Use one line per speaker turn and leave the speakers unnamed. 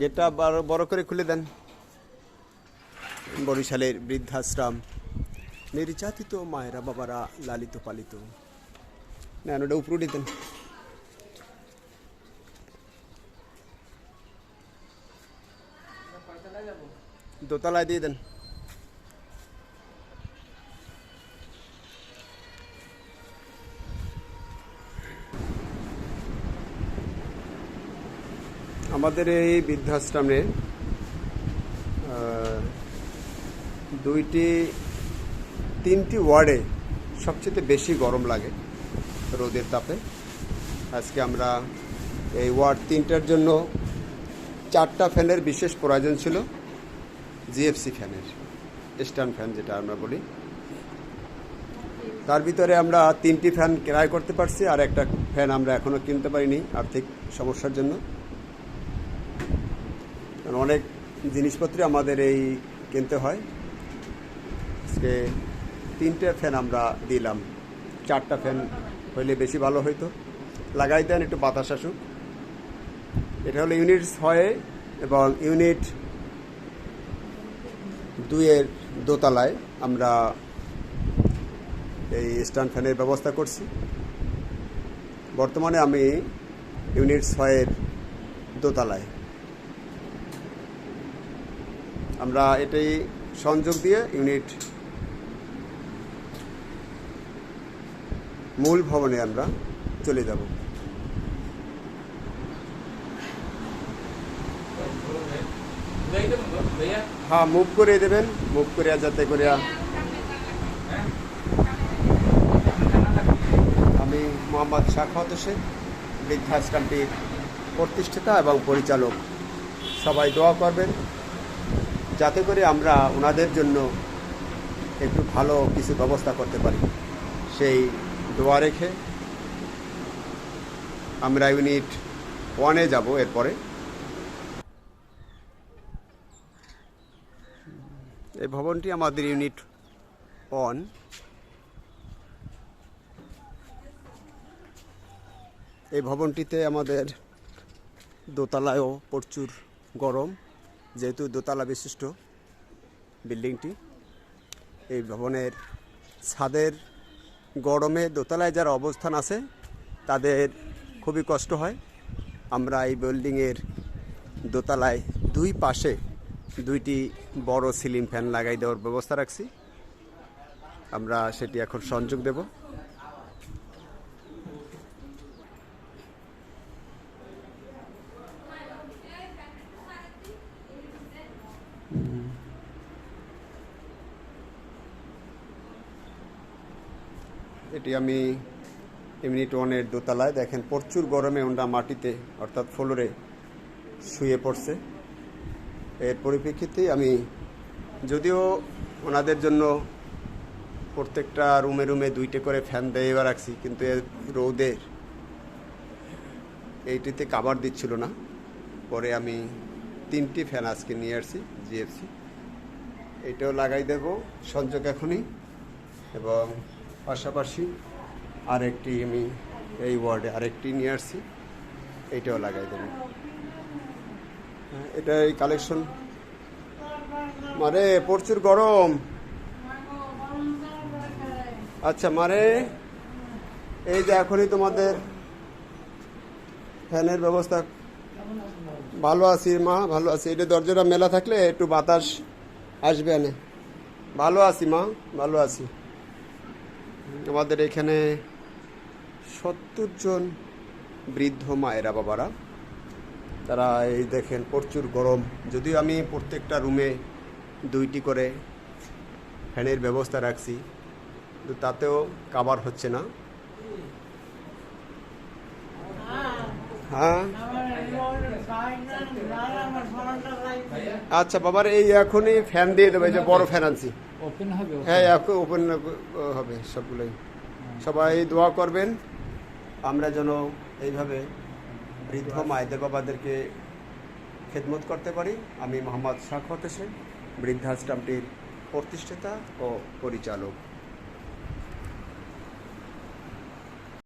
গেটটা বড় করে খুলে দেন। বরিশালের বৃদ্ধাশ্রম। নির্যাতিত মায়েরা বাবারা লালিত পালিত। নেন, ওটা উপরে উঠে দেন। দোতলায় দিয়ে দেন। আমাদের এই বৃদ্ধাশ্রমে দুইটি, তিনটি ওয়ার্ডে সবচেয়ে বেশি গরম লাগে রোদের তাপে। আজকে আমরা এই ওয়ার্ড তিনটার জন্য চারটা ফ্যানের বিশেষ প্রয়োজন ছিল, জিএফসি ফ্যানের, স্ট্যান্ড ফ্যান যেটা আমরা বলি। তার ভিতরে আমরা তিনটি ফ্যান ক্রয় করতে পারছি, আর একটা ফ্যান আমরা এখনও কিনতে পারিনি আর্থিক সমস্যার জন্য। অনেক জিনিসপত্রই আমাদের এই কিনতে হয়। আজকে তিনটে ফ্যান আমরা দিলাম। চারটা ফ্যান হইলে বেশি ভালো হইতো। লাগাই দেন একটু বাতাস আসুক। এটা হলো ইউনিট ছয়ে এবং ইউনিট দুইয়ের দোতলায় আমরা এই স্ট্যান্ড ফ্যানের ব্যবস্থা করছি। বর্তমানে আমি ইউনিট ছয়ের দোতলায়। আমরা এটাই সংযোগ দিয়ে ইউনিট মূল ভবনে আমরা চলে যাব। হ্যাঁ মুভ করে দেবেন মুভ করে যাতে করে আমি মোহাম্মদ শাখাওয়াত হোসেন, বৃদ্ধাশ্রমটির প্রতিষ্ঠাতা এবং পরিচালক। সবাই দোয়া করবেন। যাতে করে আমরা ওনাদের জন্য একটু ভালো কিছু ব্যবস্থা করতে পারি। সেই দোয়া রেখে আমরা ইউনিট ওয়ানে যাব এরপরে। এই ভবনটি আমাদের ইউনিট ওয়ান। এই ভবনটিতে আমাদের দোতলায়ও প্রচুর গরম। যেহেতু দোতলা বিশিষ্ট বিল্ডিংটি, এই ভবনের ছাদের গরমে দোতলায় যারা অবস্থান আছে, তাদের খুবই কষ্ট হয়। আমরা এই বিল্ডিংয়ের দোতলায় দুই পাশে দুইটি বড় সিলিং ফ্যান লাগাই দেওয়ার ব্যবস্থা রাখছি। আমরা সেটি এখন সংযোগ দেব। এটি আমি ইউনিট ওয়ানের দোতলায়। দেখেন, প্রচুর গরমে ওটা মাটিতে, অর্থাৎ ফ্লোরে শুয়ে পড়ছে। এর পরিপ্রেক্ষিতে আমি যদিও ওনাদের জন্য প্রত্যেকটা রুমে রুমে দুইটে করে ফ্যান দেওয়া রাখছি, কিন্তু এর রোদের এইটিতে কাবার দিচ্ছিল না। পরে আমি তিনটি ফ্যান আজকে নিয়ে আসছি, জিএফসি। এটাও লাগাই দেব সংযোগ এখনই। এবং পাশাপাশি আরেকটি আমি এই ওয়ার্ডে আরেকটি নিয়ে আসছি। এইটাও লাগাই দেবো হ্যাঁ, এটা এই কালেকশন মারে প্রচুর গরম। আচ্ছা মারে এই যে এখনই তোমাদের ফ্যানের ব্যবস্থা। ভালো আছি মা ভালো আছি। এটা দরজাটা মেলা থাকলে একটু বাতাস আসবে না ভালো আছি মা ভালো আছি। আমাদের এখানে সত্তর জন বৃদ্ধ মায়েরা বাবারা, তারা এই দেখেন প্রচুর গরম। যদিও আমি প্রত্যেকটা রুমে দুইটি করে ফ্যানের ব্যবস্থা রাখছি, কিন্তু তাতেও কাবার হচ্ছে না। হ্যাঁ। আচ্ছা বাবার এই এখনই ফ্যান দিয়ে দেবে যে বড় ফ্যান আনছি। হ্যাঁ এখন ওপেন হবে সবগুলোই। সবাই দোয়া করবেন আমরা যেন এইভাবে বৃদ্ধ মায়েদের বাবাদেরকে খেদমত করতে পারি। আমি মোহাম্মদ শাখত হোসেন বৃদ্ধাশ্রমটির প্রতিষ্ঠাতা ও পরিচালক।